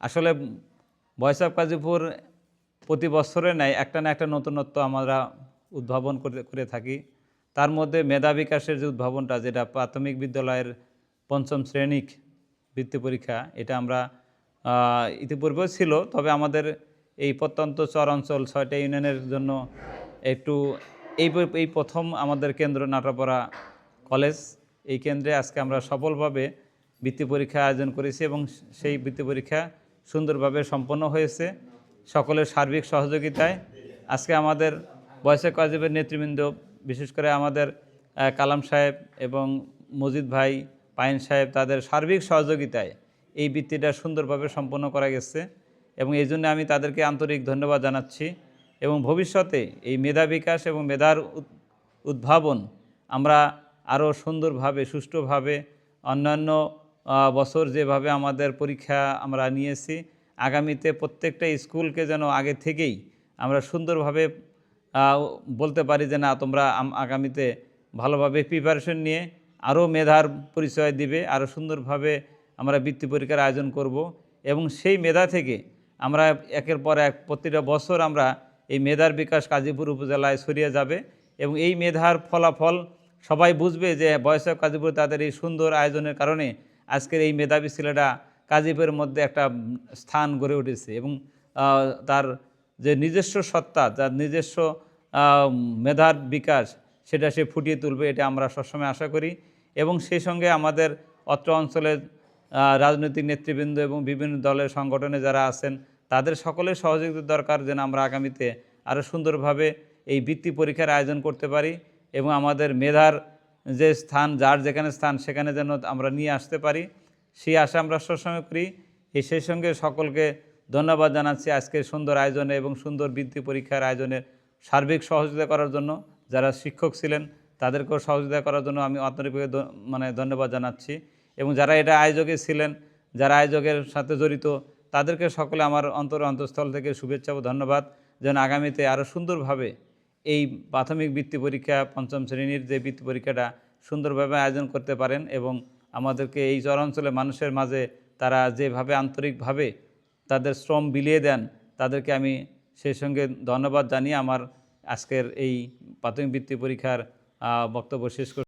আসলে voice of Kazipur প্রতি বছরে নেয় একটা না একটা নতুনত্ব আমরা উদ্ভাবন করে করে থাকি। তার মধ্যে মেধা বিকাশের যে উদ্ভাবনটা যেটা প্রাথমিক বিদ্যালয়ের পঞ্চম শ্রেণিক বৃত্তি পরীক্ষা এটা আমরা আহ, ইতিপূর্বেও ছিল। তবে আমাদের এই প্রত্যন্ত চর অঞ্চল ছয়টা ইউনিয়নের জন্য একটু এই এই প্রথম আমাদের কেন্দ্র নাটাপাড়া কলেজ। এই কেন্দ্রে আজকে আমরা সফলভাবে বৃত্তি পরীক্ষা আয়োজন করেছি এবং সেই বৃত্তি পরীক্ষা সুন্দরভাবে সম্পন্ন হয়েছে। সকলের সার্বিক সহযোগিতায়। আজকে আমাদের বয়সে কাজীবের নেতৃবৃন্দ, বিশেষ করে আমাদের কালাম সাহেব এবং মজিদ ভাই পাইন সাহেব, তাদের সার্বিক সহযোগিতায় এই বৃত্তিটা সুন্দরভাবে সম্পন্ন করা গেছে এবং এই জন্য আমি তাদেরকে আন্তরিক ধন্যবাদ জানাচ্ছি এবং ভবিষ্যতে এই মেধা বিকাশ এবং মেধার উদ্ভাবন আমরা আরও সুন্দরভাবে, সুষ্ঠুভাবে, অন্যান্য বছর যেভাবে আমাদের পরীক্ষা আমরা নিয়েছি, আগামীতে প্রত্যেকটা স্কুলকে যেন আগে থেকেই আমরা সুন্দরভাবে বলতে পারি যে না, তোমরা আগামীতে ভালোভাবে প্রিপারেশন নিয়ে আরও মেধার পরিচয় দিবে, আরও সুন্দরভাবে আমরা বৃত্তি পরীক্ষার আয়োজন করব। এবং সেই মেধা থেকে আমরা একের পর এক প্রতিটা বছর আমরা এই মেধার বিকাশ কাজীপুর উপজেলায় ছড়িয়ে যাবে। এবং এই মেধার ফলাফল সবাই বুঝবে যে বয়স অফ কাজীপুর তাদের এই সুন্দর আয়োজনের কারণে আজকের এই মেধাবী ছেলেটা কাজীপুরের মধ্যে একটা স্থান গড়ে উঠেছে এবং তার যে নিজস্ব সত্তা তার নিজস্ব মেধার বিকাশ, সেটা সে ফুটিয়ে তুলবে, এটা আমরা সবসময় আশা করি। এবং সেই সঙ্গে আমাদের অত্র অঞ্চলের রাজনৈতিক নেতৃবৃন্দ এবং বিভিন্ন দলের সংগঠনে যারা আছেন, তাদের সকলের সহযোগিতা দরকার যেন আমরা আগামীতে আরও সুন্দরভাবে এই বৃত্তি পরীক্ষার আয়োজন করতে পারি এবং আমাদের মেধার যে স্থান, যার যেখানে স্থান, সেখানে যেন আমরা নিয়ে আসতে পারি। সেই আশা আমরা সবসময় করি। এই সেই সঙ্গে সকলকে ধন্যবাদ জানাচ্ছি আজকের সুন্দর আয়োজনে এবং সুন্দর বৃত্তি পরীক্ষার আয়োজনের সার্বিক সহযোগিতা করার জন্য। যারা শিক্ষক ছিলেন, তাদেরকেও সহযোগিতা করার জন্য আমি আন্তরিকভাবে মানে ধন্যবাদ জানাচ্ছি। এবং যারা এটা আয়োজকে ছিলেন, যারা আয়োজকের সাথে জড়িত, তাদেরকে সকলে আমার অন্তর অন্তঃস্থল থেকে শুভেচ্ছা ও ধন্যবাদ। যেন আগামীতে আরও সুন্দরভাবে এই প্রাথমিক বৃত্তি পরীক্ষা পঞ্চম শ্রেণির যে বৃত্তি পরীক্ষাটা সুন্দরভাবে আয়োজন করতে পারেন এবং আমাদেরকে এই চরাঞ্চলে মানুষের মাঝে তারা যেভাবে আন্তরিকভাবে তাদের শ্রম বিলিয়ে দেন, তাদেরকে আমি সেই সঙ্গে ধন্যবাদ জানিয়ে আমার আজকের এই প্রাথমিক বৃত্তি পরীক্ষার বক্তব্য শেষ